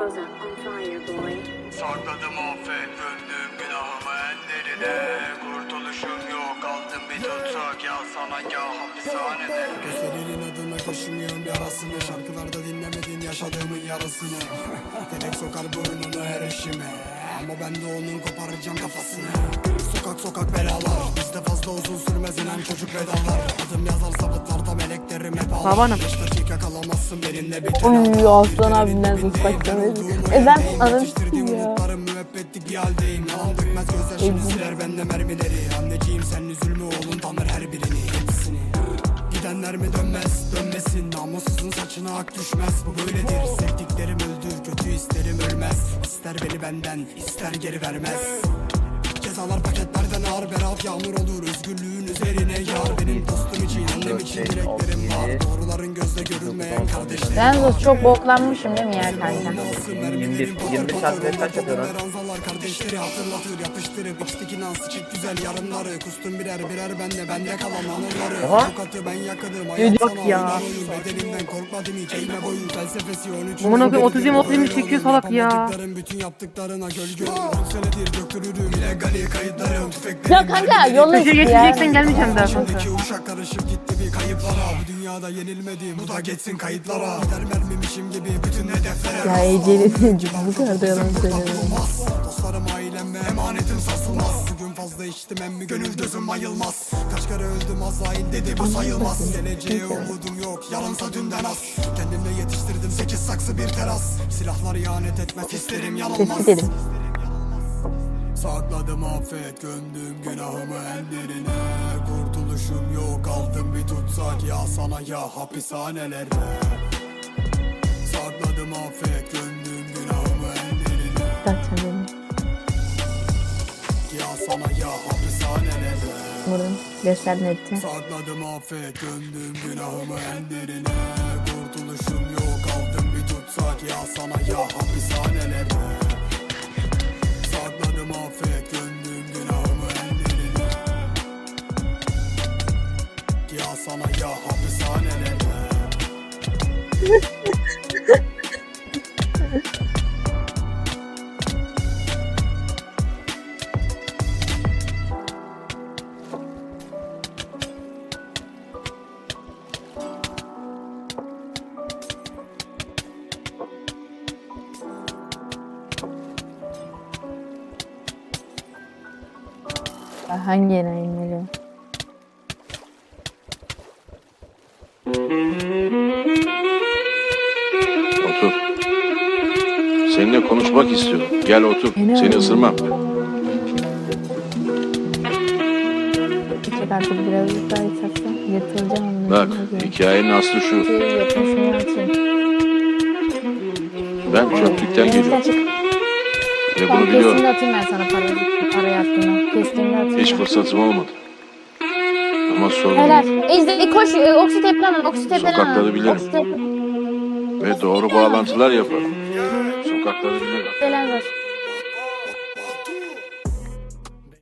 goes up on fire, boy. Sakladım affet gönlüm günahımı en derine Kurtuluşum yok aldım bir tutsak. Ya sana ya hapishanede. Gözlerinin adına koşmuyorum yarasını Şarkılarda dinlemedin yaşadığımın yarasını Direkt sokar burnunu her işime Ama ben de onun koparacağım kafasını. Sokak sokak belalar. Bizde fazla uzun sürmez inen çocuk vedalar. Adım yazar ağlar Babanım. Uy Aslan abimden uzaktan E ben Yetiştirdiğim ya. müebbetlik bir haldeyim Yalan dökmez gözyaşımı siler bende mermileri Anneciğim sen üzülme oğlum tanır her birini hepsini Gidenler mi dönmez dönmesin Namussuzun saçına ak düşmez bu böyledir Sevdiklerim öldür kötü isterim ölmez İster beni benden ister geri vermez Cezalar paketlerden ağır berat yağmur olur Özgürlüğün üzerine yar Benim dostum için annem için dileklerim kardeşlerim Yalnız çok boklanmışım değil mi ya kanka? 21, 25 saat ve kaç yapıyor lan? Ranzalar kardeşleri hatırlatır yapıştırıp içteki nansı çek güzel yarınları Kustum birer birer bende bende kalan anıları. Tokatı ben yakaladım Yok hayat sana oynar korkmadım hiç eğme boyun felsefesi 13 Amına koyayım, 30 20 30 çekiyor salak ya. Bütün yaptıklarına gölge 10 senedir döktürürüm illegali kayıtlarım tüfeklerim Ya kanka yolla Çocuğu gelmeyeceğim daha. İçimdeki uşak karışıp kayıplara. Bu dünyada yenilmedim bu da geçsin kayıtlara. Gider mermimişim gibi bütün hedeflere. Ya Ece'nin bu kadar da yalan söylüyor. Olmaz. Dostlarım ailem ve emanetim sarsılmaz. Bugün fazla içtim emmi gönül gözüm ayılmaz Kaç kere öldüm azrail dedi bu sayılmaz. Geleceğe umudum yok yarınsa dünden az. Kendimle yetiştirdim sekiz saksı bir teras. Silahlar ihanet etmez hislerim yanılmaz. Sakladım affet gömdüm günahımı en derine. Kurtuluşum yok aldım bir tutsak ya sana ya hapishanelere Sakladım affet gömdüm günahımı Zaten benim. Ya sana ya hapishanelere Burun göster netti. Sakladım affet gömdüm günahımı en derine Kurtuluşum yok aldım bir tutsak. Ya sana ya hapishanelere sana ya hapishanelere Ya Hangi yere inmeli? Otur. Seninle konuşmak istiyorum. Gel otur. Yine Seni mi? ısırmam. Çek artık biraz daha yükseltsem yırtılacağım ama. Bak hikayenin aslı şu. Yapmasını atayım. Ben çöplükten geliyorum Çık. ve bunu biliyorum. kestiğinde atayım ben sana parayı. Parayı attığını. Kestiğinde atayım. Hiç fırsatım olmadı. Ama sorun Helal. Ejde e, koş e, oksiteplan oksiteplan. Sokakları bilirim. Oksiteplan Ve doğru bağlantılar yaparım. Sokakları bilirim. ver.